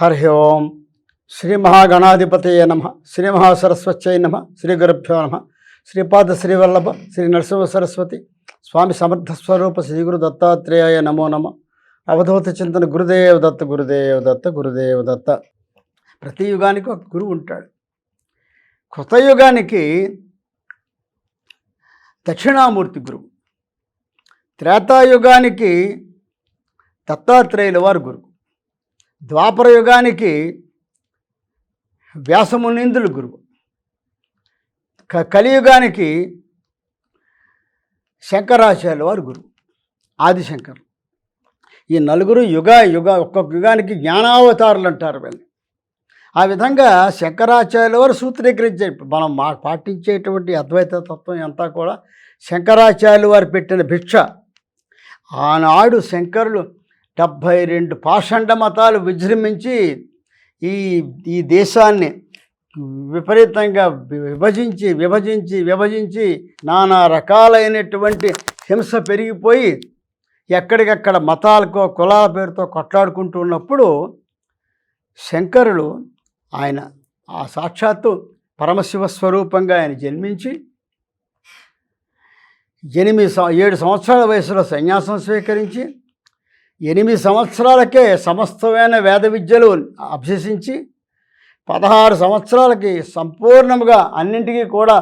హరి ఓం శ్రీ మహాగణాధిపతయ నమ శ్రీ మహాసరస్వత్యై నమ శ్రీ గురుభ్యో నమ శ్రీపాద శ్రీవల్లభ శ్రీ నరసింహ సరస్వతి స్వామి సమర్థ స్వరూప శ్రీ గురు దత్తాత్రేయాయ నమో నమ అవధూత చింతన గురుదేవ దత్త గురుదేవ దత్త గురుదేవ దత్త ప్రతి యుగానికి ఒక గురువు ఉంటాడు. కొత్త యుగానికి దక్షిణామూర్తి గురువు. త్రేతాయుగానికి దత్తాత్రేయుల వారు గురువు. ద్వాపర యుగానికి వ్యాసమునిందులు గురువు. క కలియుగానికి శంకరాచార్యుల వారు గురువు ఆదిశంకర్ ఈ నలుగురు యుగ యుగ ఒక్కొక్క యుగానికి జ్ఞానావతారులు అంటారు వీళ్ళని ఆ విధంగా శంకరాచార్యుల వారు సూత్రీకరించే మనం మా పాటించేటువంటి అద్వైత తత్వం అంతా కూడా శంకరాచార్యులు వారు పెట్టిన భిక్ష. ఆనాడు శంకరులు డెబ్భై రెండు పాషండ మతాలు విజృంభించి ఈ ఈ దేశాన్ని విపరీతంగా విభజించి విభజించి విభజించి నానా రకాలైనటువంటి హింస పెరిగిపోయి ఎక్కడికక్కడ మతాలకో కులాల పేరుతో కొట్లాడుకుంటూ ఉన్నప్పుడు శంకరులు ఆయన ఆ సాక్షాత్తు పరమశివ స్వరూపంగా ఆయన జన్మించి ఎనిమిది ఏడు సంవత్సరాల వయసులో సన్యాసం స్వీకరించి ఎనిమిది సంవత్సరాలకే సమస్తమైన వేద విద్యలు అభ్యసించి పదహారు సంవత్సరాలకి సంపూర్ణంగా అన్నింటికీ కూడా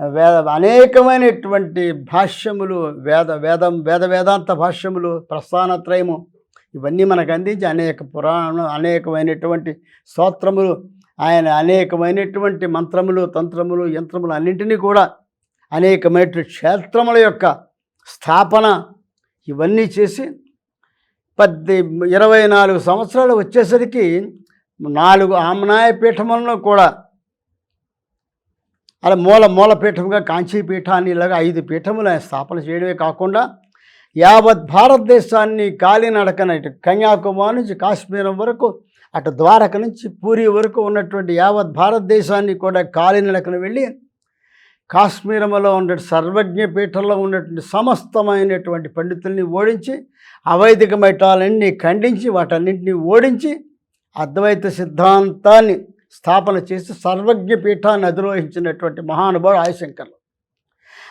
వేద అనేకమైనటువంటి భాష్యములు వేద వేదం వేద వేదాంత భాష్యములు ప్రస్థానత్రయము ఇవన్నీ మనకు అందించి అనేక పురాణం అనేకమైనటువంటి స్తోత్రములు ఆయన అనేకమైనటువంటి మంత్రములు తంత్రములు యంత్రములు అన్నింటినీ కూడా అనేకమైనటువంటి క్షేత్రముల యొక్క స్థాపన ఇవన్నీ చేసి పద్ది ఇరవై నాలుగు సంవత్సరాలు వచ్చేసరికి నాలుగు ఆమ్నాయ పీఠములను కూడా అలా మూల మూల పీఠముగా కాంచీ పీఠాన్ని ఇలాగా ఐదు పీఠములు ఆయన స్థాపన చేయడమే కాకుండా యావత్ భారతదేశాన్ని కాలినడకన ఇటు కన్యాకుమారి నుంచి కాశ్మీరం వరకు అటు ద్వారక నుంచి పూరి వరకు ఉన్నటువంటి యావత్ భారతదేశాన్ని కూడా కాలినడకన వెళ్ళి కాశ్మీరంలో ఉండే సర్వజ్ఞ పీఠంలో ఉన్నటువంటి సమస్తమైనటువంటి పండితుల్ని ఓడించి అవైదిక మఠాలన్నీ ఖండించి వాటన్నింటినీ ఓడించి అద్వైత సిద్ధాంతాన్ని స్థాపన చేసి సర్వజ్ఞ పీఠాన్ని అధిరోహించినటువంటి మహానుభావుడు ఆదిశంకర్లు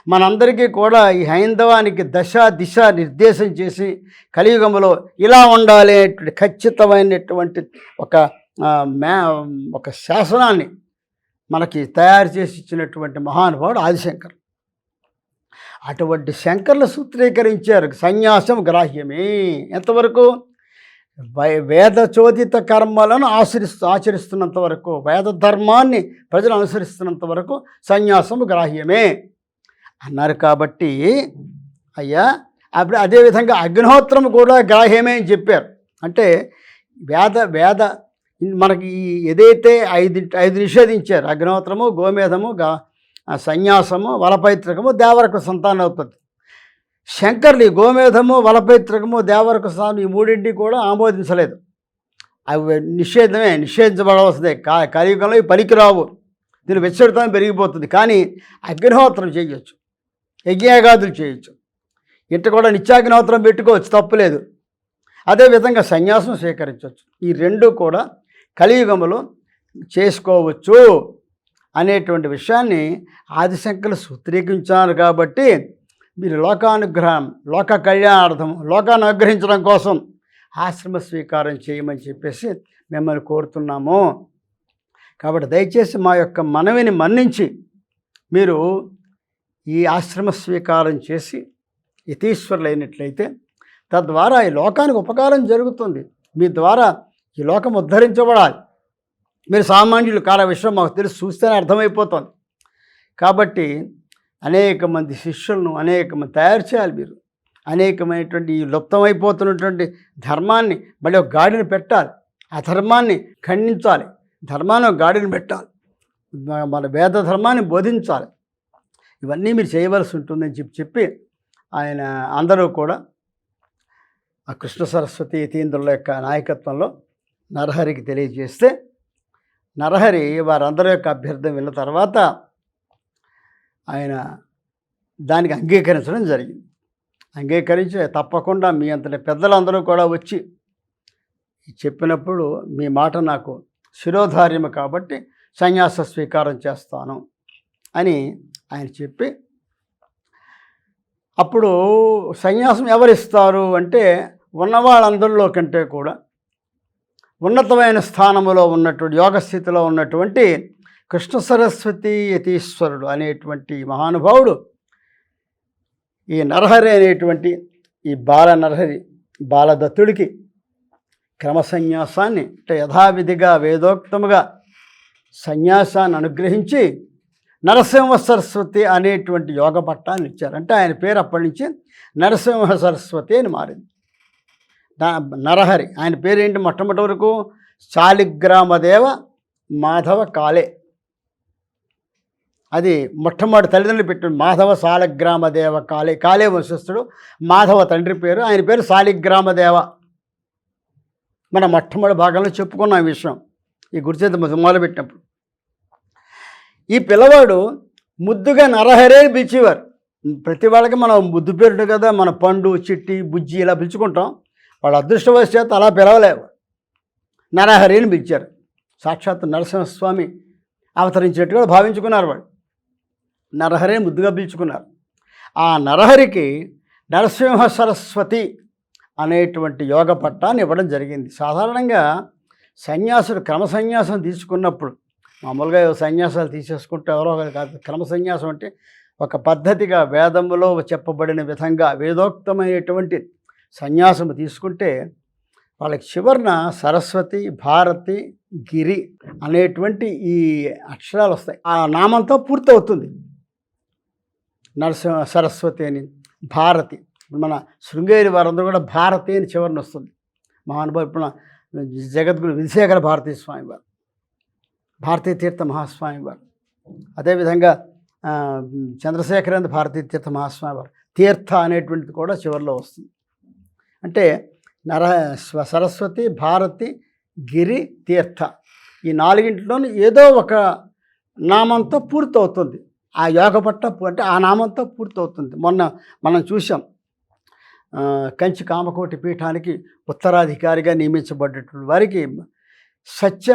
మనందరికీ కూడా ఈ హైందవానికి దశ దిశ నిర్దేశం చేసి కలియుగంలో ఇలా ఉండాలి అనేటువంటి ఖచ్చితమైనటువంటి ఒక మ్యా ఒక శాసనాన్ని మనకి తయారు చేసి ఇచ్చినటువంటి మహానుభావుడు ఆదిశంకర్ అటువంటి శంకర్లు సూత్రీకరించారు సన్యాసం గ్రాహ్యమే. ఎంతవరకు? వేదచోదిత వేద కర్మలను ఆచరిస్తూ ఆచరిస్తున్నంత వరకు వేద ధర్మాన్ని ప్రజలు అనుసరిస్తున్నంత వరకు సన్యాసం గ్రాహ్యమే. అన్నారు కాబట్టి అయ్యా అప్పుడు అదేవిధంగా అగ్నిహోత్రం కూడా గ్రాహ్యమే అని చెప్పారు. అంటే వేద వేద మనకి ఏదైతే ఐదు ఐదు నిషేధించారు అగ్నిహోత్రము గోమేధము గా ఆ సన్యాసము వలపైత్రకము దేవరకు సంతానోత్పత్తి శంకర్లు గోమేధము వలపైత్రకము దేవరకు సంతానం ఈ మూడింటి కూడా ఆమోదించలేదు. అవి నిషేధమే నిషేధించబడవలసిందే. కా కలియుగంలో ఇవి పనికిరావు. దీని వెచ్చడితనం పెరిగిపోతుంది. కానీ అగ్నిహోత్రం చేయొచ్చు. యజ్ఞయాగాదులు చేయొచ్చు. ఇంట కూడా నిత్యాగ్నిహోత్రం పెట్టుకోవచ్చు తప్పులేదు అదేవిధంగా సన్యాసం స్వీకరించవచ్చు. ఈ రెండు కూడా కలియుగములో చేసుకోవచ్చు అనేటువంటి విషయాన్ని ఆదిశంకలు సూత్రీకరించారు కాబట్టి మీరు లోకానుగ్రహం లోక కళ్యాణార్థం లోకాన్ని అనుగ్రహించడం కోసం ఆశ్రమ స్వీకారం చేయమని చెప్పేసి మిమ్మల్ని కోరుతున్నాము. కాబట్టి దయచేసి మా యొక్క మనవిని మన్నించి మీరు ఈ ఆశ్రమ స్వీకారం చేసి యతీశ్వరులైనట్లయితే తద్వారా ఈ లోకానికి ఉపకారం జరుగుతుంది. మీ ద్వారా ఈ లోకం ఉద్ధరించబడాలి. మీరు సామాన్యులు కాల విషయం మాకు తెలిసి చూస్తేనే అర్థమైపోతుంది. కాబట్టి అనేక మంది శిష్యులను అనేక మంది తయారు చేయాలి మీరు. అనేకమైనటువంటి ఈ లుప్తమైపోతున్నటువంటి ధర్మాన్ని మళ్ళీ ఒక గాడిని పెట్టాలి. ఆ ధర్మాన్ని ఖండించాలి. ధర్మాన్ని ఒక గాడిని పెట్టాలి. మన- వేద ధర్మాన్ని బోధించాలి. ఇవన్నీ మీరు చేయవలసి ఉంటుందని చెప్పి చెప్పి ఆయన అందరూ కూడా ఆ కృష్ణ సరస్వతి యతీంద్రుల యొక్క నాయకత్వంలో నరహరికి తెలియజేస్తే నరహరి వారందరి యొక్క అభ్యర్థన విన్న తర్వాత ఆయన దానికి అంగీకరించడం జరిగింది. అంగీకరించి తప్పకుండా మీ అంతటి పెద్దలందరూ కూడా వచ్చి చెప్పినప్పుడు మీ మాట నాకు శిరోధార్యము కాబట్టి సన్యాస స్వీకారం చేస్తాను అని ఆయన చెప్పి అప్పుడు సన్యాసం ఎవరిస్తారు అంటే ఉన్న వాళ్ళందరిలో కంటే కూడా ఉన్నతమైన స్థానములో ఉన్నటువంటి యోగ స్థితిలో ఉన్నటువంటి కృష్ణ సరస్వతి యతీశ్వరుడు అనేటువంటి మహానుభావుడు ఈ నరహరి అనేటువంటి ఈ బాల నరహరి బాలదత్తుడికి క్రమసన్యాసాన్ని అంటే యథావిధిగా వేదోక్తముగా సన్యాసాన్ని అనుగ్రహించి నరసింహ సరస్వతి అనేటువంటి యోగ పట్టాన్ని ఇచ్చారు. అంటే ఆయన పేరు అప్పటి నుంచి నరసింహ సరస్వతి అని మారింది. నరహరి. ఆయన పేరేంటి? మొట్టమొదటి వరకు శాలిగ్రామదేవ మాధవ కాలే. అది మొట్టమొదటి తల్లిదండ్రులు పెట్టిన మాధవ శాలిగ్రామదేవ కాలే. కాలే వంశస్థుడు మాధవ తండ్రి పేరు. ఆయన పేరు శాలిగ్రామదేవ. మన మొట్టమొదటి భాగంలో చెప్పుకున్నాం ఈ విషయం. ఈ గురుచేత మొదలు పెట్టినప్పుడు. ఈ పిల్లవాడు ముద్దుగా నరహరే పిలిచేవారు. ప్రతి వాళ్ళకి మనం ముద్దు పేరుడు కదా మన పండు చిట్టి బుజ్జి ఇలా పిలుచుకుంటాం. వాళ్ళ అదృష్టవశాత్తు అలా పిలవలేవు. నరహరి అని పిలిచారు. సాక్షాత్ నరసింహస్వామి అవతరించినట్టుగా భావించుకున్నారు వాడు నరహరిని ముద్దుగా పిలుచుకున్నారు. ఆ నరహరికి నరసింహ సరస్వతి అనేటువంటి యోగ పట్టాన్ని ఇవ్వడం జరిగింది. సాధారణంగా సన్యాసుడు క్రమ సన్యాసం తీసుకున్నప్పుడు మామూలుగా సన్యాసాలు తీసేసుకుంటే ఎవరో ఒకరు కాదు. క్రమ సన్యాసం అంటే ఒక పద్ధతిగా వేదములో చెప్పబడిన విధంగా వేదోక్తమైనటువంటి సన్యాసం తీసుకుంటే వాళ్ళకి చివరన సరస్వతి భారతి గిరి అనేటువంటి ఈ అక్షరాలు వస్తాయి. ఆ నామంతో పూర్తవుతుంది. నరసింహ సరస్వతి అని భారతి. మన శృంగేరి వారందరూ కూడా భారతి అని చివరిని వస్తుంది. మహానుభావు ఇప్పుడు జగద్గురు విశేఖర భారతీ స్వామి వారు భారతీ తీర్థ మహాస్వామి వారు అదేవిధంగా చంద్రశేఖరేంద్ర భారతీ తీర్థ మహాస్వామి వారు తీర్థ అనేటువంటిది కూడా చివరిలో వస్తుంది. అంటే నర సరస్వతి భారతి గిరి తీర్థ. ఈ నాలుగింటిలోనూ ఏదో ఒక నామంతో పూర్తవుతుంది. ఆ యోగ పట్ట అంటే ఆ నామంతో పూర్తవుతుంది. మొన్న మనం చూసాం కంచి కామకోటి పీఠానికి ఉత్తరాధికారిగా నియమించబడ్డటువంటి వారికి సత్య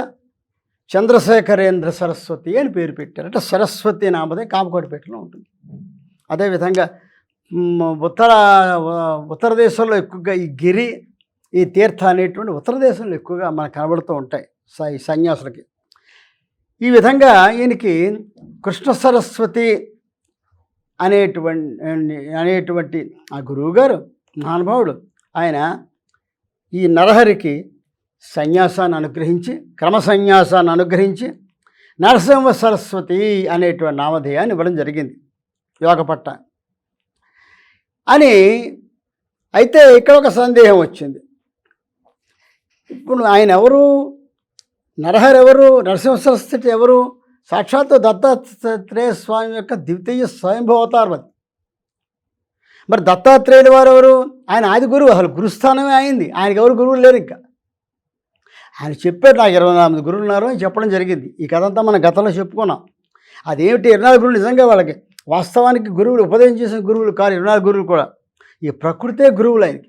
చంద్రశేఖరేంద్ర సరస్వతి అని పేరు పెట్టారు. అంటే సరస్వతి నామదే కామకోటి పీఠలో ఉంటుంది. అదేవిధంగా ఉత్తర ఉత్తర దేశంలో ఎక్కువగా ఈ గిరి ఈ తీర్థ అనేటువంటి ఉత్తర దేశంలో ఎక్కువగా మనకు కనబడుతూ ఉంటాయి స- ఈ సన్యాసులకి. ఈ విధంగా ఈయనకి కృష్ణ సరస్వతి అనేటువంటి అనేటువంటి ఆ గురువుగారు మహానుభావుడు ఆయన ఈ నరహరికి సన్యాసాన్ని అనుగ్రహించి క్రమ సన్యాసాన్ని అనుగ్రహించి నరసింహ సరస్వతి అనేటువంటి నామధేయాన్ని ఇవ్వడం జరిగింది. యోగపట్ట అని అయితే ఇక్కడ ఒక సందేహం వచ్చింది. ఇప్పుడు ఆయన ఎవరు? నరహర్ ఎవరు? నరసింహ సరస్వతి ఎవరు? సాక్షాత్తు దత్తాత్రేయ స్వామి యొక్క ద్వితీయ స్వయంభవతారవతి మరి దత్తాత్రేయుడు వారు ఎవరు? ఆయన ఆది గురువు అసలు గురుస్థానమే అయింది. ఆయనకి ఎవరు గురువులు లేరు ఇంకా. ఆయన చెప్పారు నాకు ఇరవై నాలుగు గురువులు ఉన్నారు అని చెప్పడం జరిగింది. ఈ కథ అంతా మనం గతంలో చెప్పుకున్నాం. అదేమిటి? ఇరవై నాలుగు గురువులు నిజంగా వాళ్ళకి వాస్తవానికి గురువులు ఉపదేశం చేసిన గురువులు కాదు ఇరవై నాలుగు గురువులు కూడా ఈ ప్రకృతే గురువులు ఆయనకి.